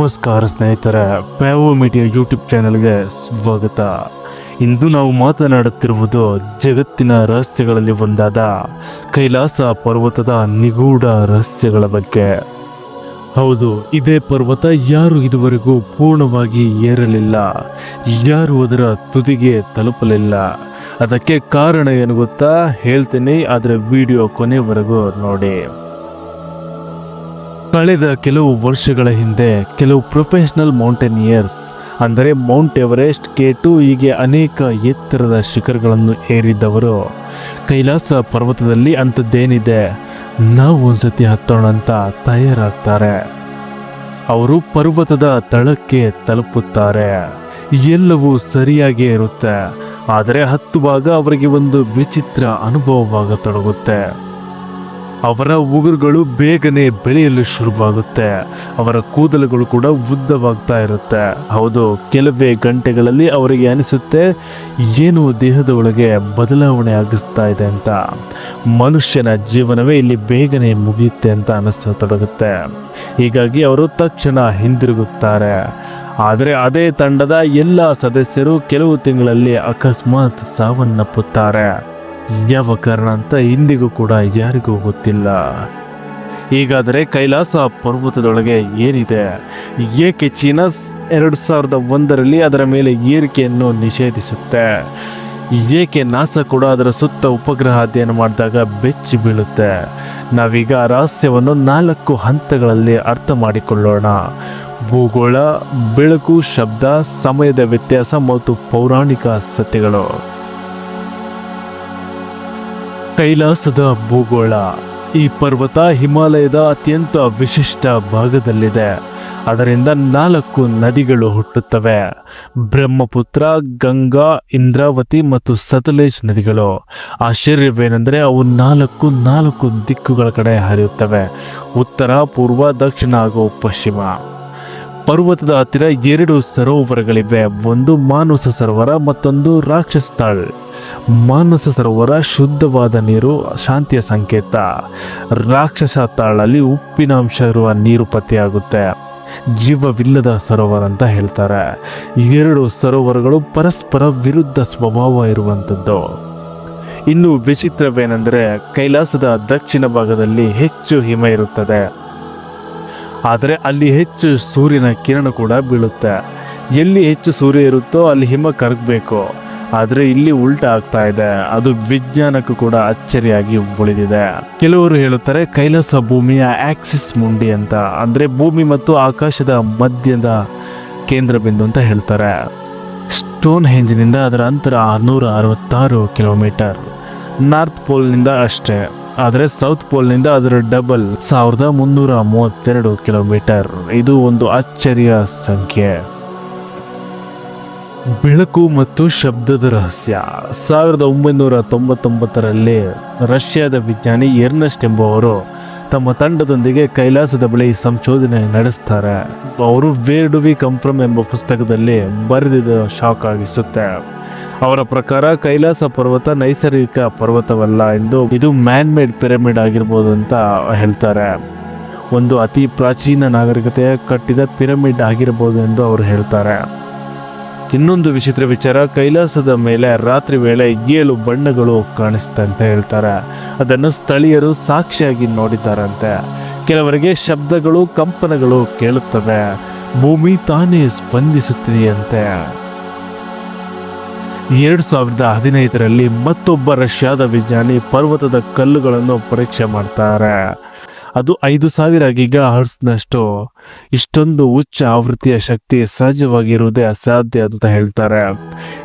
ನಮಸ್ಕಾರ ಸ್ನೇಹಿತರೆ ಪ್ಯಾವೋ media YouTube ಚಾನೆಲ್ಗೆ ಸ್ವಾಗತ. ಇಂದು ನಾವು ಮಾತನಾಡುತ್ತಿರುವುದು ಜಗತ್ತಿನ ರಹಸ್ಯಗಳಲ್ಲಿ ಒಂದಾದ ಕೈಲಾಸ ಪರ್ವತದ ನಿಗೂಢ ರಹಸ್ಯಗಳ ಬಗ್ಗೆ. ಹೌದು, ಇದೇ ಪರ್ವತ ಯಾರು ಇದುವರೆಗೂ ಪೂರ್ಣವಾಗಿ ಏರಲಿಲ್ಲ, ಯಾರು ಅದರ ತುದಿಗೆ ತಲುಪಲಿಲ್ಲ. ಅದಕ್ಕೆ ಕಾರಣ ಏನು ಗೊತ್ತಾ? ಹೇಳ್ತೇನೆ, ಆದರೆ ವಿಡಿಯೋ ಕೊನೆವರೆಗೂ ನೋಡಿ. ಕಳೆದ ಕೆಲವು ವರ್ಷಗಳ ಹಿಂದೆ ಕೆಲವು ಪ್ರೊಫೆಷನಲ್ ಮೌಂಟೇನಿಯರ್ಸ್ ಅಂದರೆ ಮೌಂಟ್ ಎವರೆಸ್ಟ್, ಕೆ ಟು ಹೀಗೆ ಅನೇಕ ಎತ್ತರದ ಶಿಖರಗಳನ್ನು ಏರಿದ್ದವರು ಕೈಲಾಸ ಪರ್ವತದಲ್ಲಿ ಅಂಥದ್ದೇನಿದೆ, ನಾವು ಒಂದ್ಸತಿ ಹತ್ತೋಣ ಅಂತ ತಯಾರಾಗ್ತಾರೆ. ಅವರು ಪರ್ವತದ ತಳಕ್ಕೆ ತಲುಪುತ್ತಾರೆ. ಎಲ್ಲವೂ ಸರಿಯಾಗೇ ಇರುತ್ತೆ, ಆದರೆ ಹತ್ತುವಾಗ ಅವರಿಗೆ ಒಂದು ವಿಚಿತ್ರ ಅನುಭವವಾಗತೊಡಗುತ್ತೆ. ಅವರ ಉಗುರುಗಳು ಬೇಗನೆ ಬೆಳೆಯಲು ಶುರುವಾಗುತ್ತೆ. ಅವರ ಕೂದಲುಗಳು ಕೂಡ ಉದ್ದವಾಗ್ತಾ ಇರುತ್ತೆ. ಹೌದು, ಕೆಲವೇ ಗಂಟೆಗಳಲ್ಲಿ ಅವರಿಗೆ ಅನಿಸುತ್ತೆ, ಏನು ದೇಹದ ಒಳಗೆ ಬದಲಾವಣೆ ಆಗಿಸ್ತಾ ಇದೆ ಅಂತ. ಮನುಷ್ಯನ ಜೀವನವೇ ಇಲ್ಲಿ ಬೇಗನೆ ಮುಗಿಯುತ್ತೆ ಅಂತ ಅನಿಸತೊಡಗುತ್ತೆ. ಹೀಗಾಗಿ ಅವರು ತಕ್ಷಣ ಹಿಂದಿರುಗುತ್ತಾರೆ. ಆದರೆ ಅದೇ ತಂಡದ ಎಲ್ಲ ಸದಸ್ಯರು ಕೆಲವು ತಿಂಗಳಲ್ಲಿ ಅಕಸ್ಮಾತ್ ಸಾವನ್ನಪ್ಪುತ್ತಾರೆ. ಯಾವ ಅಂತ ಇಂದಿಗೂ ಕೂಡ ಯಾರಿಗೂ ಗೊತ್ತಿಲ್ಲ. ಹೀಗಾದರೆ ಕೈಲಾಸ ಪರ್ವತದೊಳಗೆ ಏನಿದೆ? ಏಕೆ ಚೀನಾ ಎರಡು ಸಾವಿರದ ಒಂದರಲ್ಲಿ ಅದರ ಮೇಲೆ ಏರಿಕೆಯನ್ನು ನಿಷೇಧಿಸುತ್ತೆ? ಏಕೆ ನಾಸ ಕೂಡ ಅದರ ಸುತ್ತ ಉಪಗ್ರಹ ಅಧ್ಯಯನ ಮಾಡಿದಾಗ ಬೆಚ್ಚಿ ಬೀಳುತ್ತೆ? ನಾವೀಗ ರಹಸ್ಯವನ್ನು ನಾಲ್ಕು ಹಂತಗಳಲ್ಲಿ ಅರ್ಥ ಮಾಡಿಕೊಳ್ಳೋಣ. ಭೂಗೋಳ, ಬೆಳಕು, ಶಬ್ದ, ಸಮಯದ ವ್ಯತ್ಯಾಸ ಮತ್ತು ಪೌರಾಣಿಕ ಸತ್ಯಗಳು. ಕೈಲಾಸದ ಭೂಗೋಳ ಈ ಪರ್ವತ ಹಿಮಾಲಯದ ಅತ್ಯಂತ ವಿಶಿಷ್ಟ ಭಾಗದಲ್ಲಿದೆ. ಅದರಿಂದ ನಾಲ್ಕು ನದಿಗಳು ಹುಟ್ಟುತ್ತವೆ. ಬ್ರಹ್ಮಪುತ್ರ, ಗಂಗಾ, ಇಂದ್ರಾವತಿ ಮತ್ತು ಸತಲೇಜ್ ನದಿಗಳು. ಆಶ್ಚರ್ಯವೇನೆಂದರೆ ಅವು ನಾಲ್ಕು ನಾಲ್ಕು ದಿಕ್ಕುಗಳ ಕಡೆ ಹರಿಯುತ್ತವೆ. ಉತ್ತರ, ಪೂರ್ವ, ದಕ್ಷಿಣ ಹಾಗೂ ಪಶ್ಚಿಮ. ಪರ್ವತದ ಹತ್ತಿರ ಎರಡು ಸರೋವರಗಳಿವೆ. ಒಂದು ಮಾನಸ ಸರೋವರ, ಮತ್ತೊಂದು ರಾಕ್ಷಸ ತಾಳ್. ಮಾನಸ ಸರೋವರ ಶುದ್ಧವಾದ ನೀರು, ಶಾಂತಿಯ ಸಂಕೇತ. ರಾಕ್ಷಸ ತಾಳಲ್ಲಿ ಉಪ್ಪಿನ ಅಂಶ ಇರುವ ನೀರು ಪತ್ತೆಯಾಗುತ್ತೆ. ಜೀವವಿಲ್ಲದ ಸರೋವರ ಅಂತ ಹೇಳ್ತಾರೆ. ಎರಡು ಸರೋವರಗಳು ಪರಸ್ಪರ ವಿರುದ್ಧ ಸ್ವಭಾವ ಇರುವಂಥದ್ದು. ಇನ್ನು ವಿಚಿತ್ರವೇನೆಂದರೆ ಕೈಲಾಸದ ದಕ್ಷಿಣ ಭಾಗದಲ್ಲಿ ಹೆಚ್ಚು ಹಿಮ ಇರುತ್ತದೆ. ಆದರೆ ಅಲ್ಲಿ ಹೆಚ್ಚು ಸೂರ್ಯನ ಕಿರಣ ಕೂಡ ಬೀಳುತ್ತೆ. ಎಲ್ಲಿ ಹೆಚ್ಚು ಸೂರ್ಯ ಇರುತ್ತೋ ಅಲ್ಲಿ ಹಿಮ ಕರಗಬೇಕು. ಆದರೆ ಇಲ್ಲಿ ಉಲ್ಟಾ ಆಗ್ತಾ ಇದೆ. ಅದು ವಿಜ್ಞಾನಕ್ಕೂ ಕೂಡ ಅಚ್ಚರಿಯಾಗಿ ಉಳಿದಿದೆ. ಕೆಲವರು ಹೇಳುತ್ತಾರೆ, ಕೈಲಾಸ ಭೂಮಿಯ ಆಕ್ಸಿಸ್ ಮುಂಡಿ ಅಂತ. ಅಂದರೆ ಭೂಮಿ ಮತ್ತು ಆಕಾಶದ ಮಧ್ಯದ ಕೇಂದ್ರ ಬಿಂದು ಅಂತ ಹೇಳ್ತಾರೆ. ಸ್ಟೋನ್ ಹೆಂಜಿನಿಂದ ಅದರ ಅಂತರ ಆರುನೂರ ಅರವತ್ತಾರು ಕಿಲೋಮೀಟರ್. ನಾರ್ತ್ ಪೋಲ್ನಿಂದ ಅಷ್ಟೇ. ಆದರೆ ಸೌತ್ ಪೋಲ್ನಿಂದ ಅದರ ಡಬಲ್ ಸಾವಿರದ ಮುನ್ನೂರ ಮೂವತ್ತೆರಡು ಕಿಲೋಮೀಟರ್. ಇದು ಒಂದು ಆಶ್ಚರ್ಯ ಸಂಖ್ಯೆ. ಬೆಳಕು ಮತ್ತು ಶಬ್ದದ ರಹಸ್ಯ. ಸಾವಿರದ ಒಂಬೈನೂರ ತೊಂಬತ್ತೊಂಬತ್ತರಲ್ಲಿ ರಷ್ಯಾದ ವಿಜ್ಞಾನಿ ಎರ್ನಸ್ಟ್ ಎಂಬುವರು ತಮ್ಮ ತಂಡದೊಂದಿಗೆ ಕೈಲಾಸದ ಬಳಿ ಸಂಶೋಧನೆ ನಡೆಸ್ತಾರೆ. ಅವರು ವೇರ್ ಡು ವಿ ಕಂಫ್ರಮ್ ಎಂಬ ಪುಸ್ತಕದಲ್ಲಿ ಬರೆದಿದ್ದ ಶಾಕ್ ಆಗಿಸುತ್ತೆ. ಅವರ ಪ್ರಕಾರ ಕೈಲಾಸ ಪರ್ವತ ನೈಸರ್ಗಿಕ ಪರ್ವತವಲ್ಲ ಎಂದು ಇದು ಮ್ಯಾನ್ ಮೇಡ್ ಪಿರಮಿಡ್ ಆಗಿರ್ಬೋದು ಅಂತ ಹೇಳ್ತಾರೆ. ಒಂದು ಅತಿ ಪ್ರಾಚೀನ ನಾಗರಿಕತೆಯ ಕಟ್ಟಿದ ಪಿರಮಿಡ್ ಆಗಿರಬಹುದು ಎಂದು ಅವರು ಹೇಳ್ತಾರೆ. ಇನ್ನೊಂದು ವಿಚಿತ್ರ ವಿಚಾರ, ಕೈಲಾಸದ ಮೇಲೆ ರಾತ್ರಿ ವೇಳೆ ಏಳು ಬಣ್ಣಗಳು ಕಾಣಿಸ್ತಾ ಅಂತ ಹೇಳ್ತಾರೆ. ಅದನ್ನು ಸ್ಥಳೀಯರು ಸಾಕ್ಷಿಯಾಗಿ ನೋಡಿದ್ದಾರಂತೆ. ಕೆಲವರಿಗೆ ಶಬ್ದಗಳು, ಕಂಪನಗಳು ಕೇಳುತ್ತವೆ. ಭೂಮಿ ತಾನೇ ಸ್ಪಂದಿಸುತ್ತಿದೆಯಂತೆ. ಎರಡು ಸಾವಿರದ ಹದಿನೈದರಲ್ಲಿ ಮತ್ತೊಬ್ಬ ರಷ್ಯಾದ ವಿಜ್ಞಾನಿ ಪರ್ವತದ ಕಲ್ಲುಗಳನ್ನು ಪರೀಕ್ಷೆ ಮಾಡ್ತಾರೆ. ಅದು ಐದು ಸಾವಿರ ಗಿಗಾ ಹರ್ಸ್ನಷ್ಟು ಇಷ್ಟೊಂದು ಉಚ್ಚ ಆವೃತ್ತಿಯ ಶಕ್ತಿ ಸಹಜವಾಗಿರುವುದೇ ಅಸಾಧ್ಯ ಅಂತ ಹೇಳ್ತಾರೆ.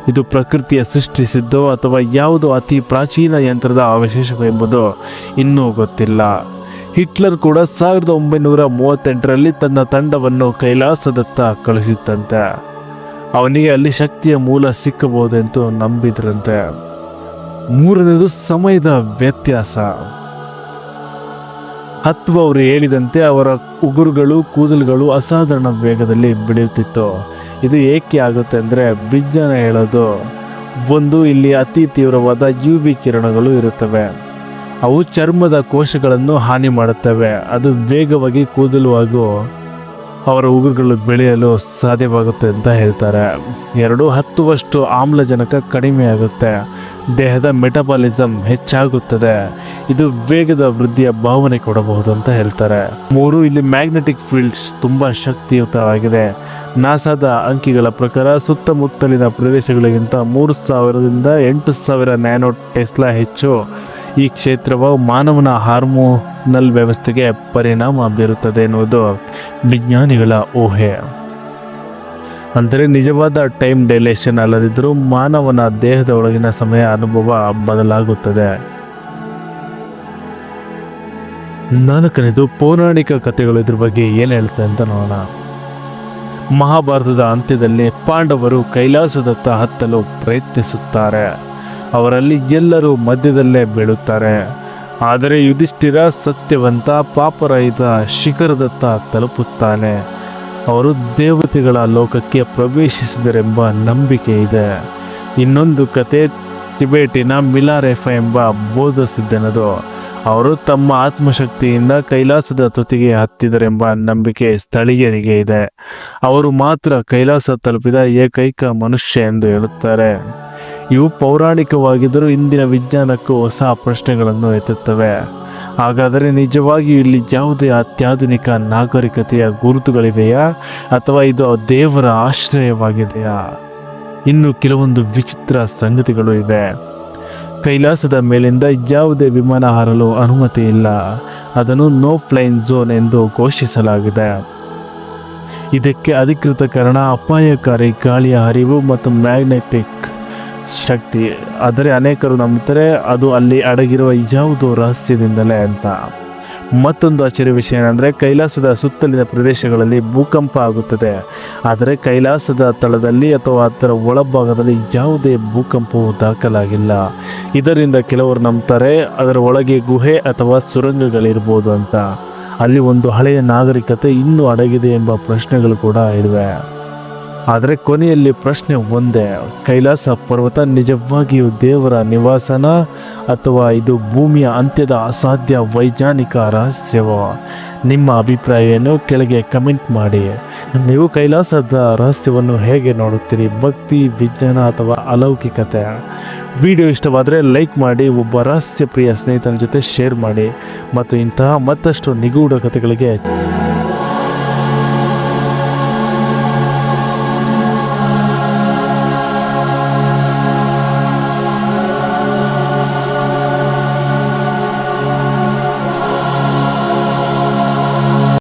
ಇದು ಪ್ರಕೃತಿಯ ಸೃಷ್ಟಿಸಿದ್ದು ಅಥವಾ ಯಾವುದೋ ಅತಿ ಪ್ರಾಚೀನ ಯಂತ್ರದ ಅವಶೇಷವೆಂಬುದು ಇನ್ನೂ ಗೊತ್ತಿಲ್ಲ. ಹಿಟ್ಲರ್ ಕೂಡ ಸಾವಿರದ ಒಂಬೈನೂರ ಮೂವತ್ತೆಂಟರಲ್ಲಿ ತನ್ನ ತಂಡವನ್ನು ಕೈಲಾಸದತ್ತ ಕಳಿಸಿತ್ತಂತೆ ಅವನಿಗೆ ಅಲ್ಲಿ ಶಕ್ತಿಯ ಮೂಲ ಸಿಕ್ಕಬಹುದೆಂದು ನಂಬಿದ್ರಂತೆ. ಮೂರನೇದು ಸಮಯದ ವ್ಯತ್ಯಾಸ. ಹತ್ತುವವರು ಹೇಳಿದಂತೆ ಅವರ ಉಗುರುಗಳು, ಕೂದಲುಗಳು ಅಸಾಧಾರಣ ವೇಗದಲ್ಲಿ ಬೆಳೆಯುತ್ತಿತ್ತು. ಇದು ಏಕೆ ಆಗುತ್ತೆ ಅಂದರೆ ವಿಜ್ಞಾನ ಹೇಳೋದು, ಒಂದು ಇಲ್ಲಿ ಅತಿ ತೀವ್ರವಾದ ಯು ವಿ ಕಿರಣಗಳು ಇರುತ್ತವೆ. ಅವು ಚರ್ಮದ ಕೋಶಗಳನ್ನು ಹಾನಿ ಮಾಡುತ್ತವೆ. ಅದು ವೇಗವಾಗಿ ಕೂದಲು ಹಾಗೂ ಅವರ ಉಗುರುಗಳು ಬೆಳೆಯಲು ಸಾಧ್ಯವಾಗುತ್ತೆ ಅಂತ ಹೇಳ್ತಾರೆ. ಎರಡು ಹತ್ತುವಷ್ಟು ಆಮ್ಲಜನಕ ಕಡಿಮೆಯಾಗುತ್ತೆ ದೇಹದ ಮೆಟಬಾಲಿಸಮ್ ಹೆಚ್ಚಾಗುತ್ತದೆ. ಇದು ವೇಗದ ವೃದ್ಧಿಯ ಭಾವನೆ ಕೊಡಬಹುದು ಅಂತ ಹೇಳ್ತಾರೆ. ಮೂರು, ಇಲ್ಲಿ ಮ್ಯಾಗ್ನೆಟಿಕ್ ಫೀಲ್ಡ್ಸ್ ತುಂಬ ಶಕ್ತಿಯುತವಾಗಿದೆ. ನಾಸಾದ ಅಂಕಿಗಳ ಪ್ರಕಾರ ಸುತ್ತಮುತ್ತಲಿನ ಪ್ರದೇಶಗಳಿಗಿಂತ ಮೂರು ಸಾವಿರದಿಂದ ಎಂಟು ಸಾವಿರ ನ್ಯಾನೋ ಟೆಸ್ಲಾ ಹೆಚ್ಚು. ಈ ಕ್ಷೇತ್ರವು ಮಾನವನ ಹಾರ್ಮೋನಲ್ ವ್ಯವಸ್ಥೆಗೆ ಪರಿಣಾಮ ಬೀರುತ್ತದೆ ಎನ್ನುವುದು ವಿಜ್ಞಾನಿಗಳ ಊಹೆ. ಅಂದರೆ ನಿಜವಾದ ಟೈಮ್ ಡೈಲೇಷನ್ ಅಲ್ಲದಿದ್ದರೂ ಮಾನವನ ದೇಹದ ಒಳಗಿನ ಸಮಯ ಅನುಭವ ಬದಲಾಗುತ್ತದೆ. ನಾಲ್ಕನೇದು ಪೌರಾಣಿಕ ಕಥೆಗಳು ಇದ್ರ ಬಗ್ಗೆ ಏನು ಹೇಳ್ತೆ ಅಂತ ನೋಡೋಣ. ಮಹಾಭಾರತದ ಅಂತ್ಯದಲ್ಲಿ ಪಾಂಡವರು ಕೈಲಾಸದತ್ತ ಹತ್ತಲು ಪ್ರಯತ್ನಿಸುತ್ತಾರೆ. ಅವರಲ್ಲಿ ಎಲ್ಲರೂ ಮಧ್ಯದಲ್ಲೇ ಬೀಳುತ್ತಾರೆ. ಆದರೆ ಯುಧಿಷ್ಠಿರ ಸತ್ಯವಂತ, ಪಾಪರಹಿತ, ಶಿಖರದತ್ತ ತಲುಪುತ್ತಾನೆ. ಅವರು ದೇವತೆಗಳ ಲೋಕಕ್ಕೆ ಪ್ರವೇಶಿಸಿದರೆಂಬ ನಂಬಿಕೆ ಇದೆ. ಇನ್ನೊಂದು ಕತೆ ಟಿಬೇಟಿನ ಮಿಲಾರೆಫ ಎಂಬ ಬೋಧ ಸಿದ್ಧನದು. ಅವರು ತಮ್ಮ ಆತ್ಮಶಕ್ತಿಯಿಂದ ಕೈಲಾಸದ ತುತಿಗೆ ಹತ್ತಿದರೆಂಬ ನಂಬಿಕೆ ಸ್ಥಳೀಯರಿಗೆ ಇದೆ. ಅವರು ಮಾತ್ರ ಕೈಲಾಸ ತಲುಪಿದ ಏಕೈಕ ಮನುಷ್ಯ ಎಂದು ಹೇಳುತ್ತಾರೆ. ಇವು ಪೌರಾಣಿಕವಾಗಿದ್ದರೂ ಇಂದಿನ ವಿಜ್ಞಾನಕ್ಕೂ ಹೊಸ ಪ್ರಶ್ನೆಗಳನ್ನು ಎತ್ತುತ್ತವೆ. ಹಾಗಾದರೆ ನಿಜವಾಗಿಯೂ ಇಲ್ಲಿ ಯಾವುದೇ ಅತ್ಯಾಧುನಿಕ ನಾಗರಿಕತೆಯ ಗುರುತುಗಳಿವೆಯಾ? ಅಥವಾ ಇದು ದೇವರ ಆಶ್ರಯವಾಗಿದೆಯಾ? ಇನ್ನು ಕೆಲವೊಂದು ವಿಚಿತ್ರ ಸಂಗತಿಗಳು ಇವೆ. ಕೈಲಾಸದ ಮೇಲಿಂದ ಯಾವುದೇ ವಿಮಾನ ಹಾರಲು ಅನುಮತಿ ಇಲ್ಲ. ಅದನ್ನು ನೋ ಫ್ಲೈನ್ ಝೋನ್ ಎಂದು ಘೋಷಿಸಲಾಗಿದೆ. ಇದಕ್ಕೆ ಅಧಿಕೃತ ಕಾರಣ ಅಪಾಯಕಾರಿ ಗಾಳಿಯ ಹರಿವು ಮತ್ತು ಮ್ಯಾಗ್ನೆಟಿಕ್ ಶಕ್ತಿ. ಆದರೆ ಅನೇಕರು ನಂಬುತ್ತಾರೆ ಅದು ಅಲ್ಲಿ ಅಡಗಿರುವ ಯಾವುದೋ ರಹಸ್ಯದಿಂದಲೇ ಅಂತ. ಮತ್ತೊಂದು ಆಶ್ಚರ್ಯ ವಿಷಯ ಏನಂದರೆ, ಕೈಲಾಸದ ಸುತ್ತಲಿನ ಪ್ರದೇಶಗಳಲ್ಲಿ ಭೂಕಂಪ ಆಗುತ್ತದೆ. ಆದರೆ ಕೈಲಾಸದ ತಳದಲ್ಲಿ ಅಥವಾ ಅದರ ಒಳಭಾಗದಲ್ಲಿ ಯಾವುದೇ ಭೂಕಂಪವು ದಾಖಲಾಗಿಲ್ಲ. ಇದರಿಂದ ಕೆಲವರು ನಂಬ್ತಾರೆ, ಅದರ ಒಳಗೆ ಗುಹೆ ಅಥವಾ ಸುರಂಗಗಳಿರ್ಬೋದು ಅಂತ. ಅಲ್ಲಿ ಒಂದು ಹಳೆಯ ನಾಗರಿಕತೆ ಇನ್ನೂ ಅಡಗಿದೆ ಎಂಬ ಪ್ರಶ್ನೆಗಳು ಕೂಡ ಇವೆ. ಆದರೆ ಕೊನೆಯಲ್ಲಿ ಪ್ರಶ್ನೆ ಒಂದೇ. ಕೈಲಾಸ ಪರ್ವತ ನಿಜವಾಗಿಯೂ ದೇವರ ನಿವಾಸನ? ಅಥವಾ ಇದು ಭೂಮಿಯ ಅಂತ್ಯದ ಅಸಾಧ್ಯ ವೈಜ್ಞಾನಿಕ ರಹಸ್ಯವೋ? ನಿಮ್ಮ ಅಭಿಪ್ರಾಯವನ್ನು ಕೆಳಗೆ ಕಮೆಂಟ್ ಮಾಡಿ. ನೀವು ಕೈಲಾಸದ ರಹಸ್ಯವನ್ನು ಹೇಗೆ ನೋಡುತ್ತೀರಿ? ಭಕ್ತಿ, ವಿಜ್ಞಾನ ಅಥವಾ ಅಲೌಕಿಕತೆ? ವಿಡಿಯೋ ಇಷ್ಟವಾದರೆ ಲೈಕ್ ಮಾಡಿ, ಒಬ್ಬ ರಹಸ್ಯ ಪ್ರಿಯ ಸ್ನೇಹಿತನ ಜೊತೆ ಶೇರ್ ಮಾಡಿ. ಮತ್ತು ಇಂತಹ ಮತ್ತಷ್ಟು ನಿಗೂಢ ಕಥೆಗಳಿಗೆ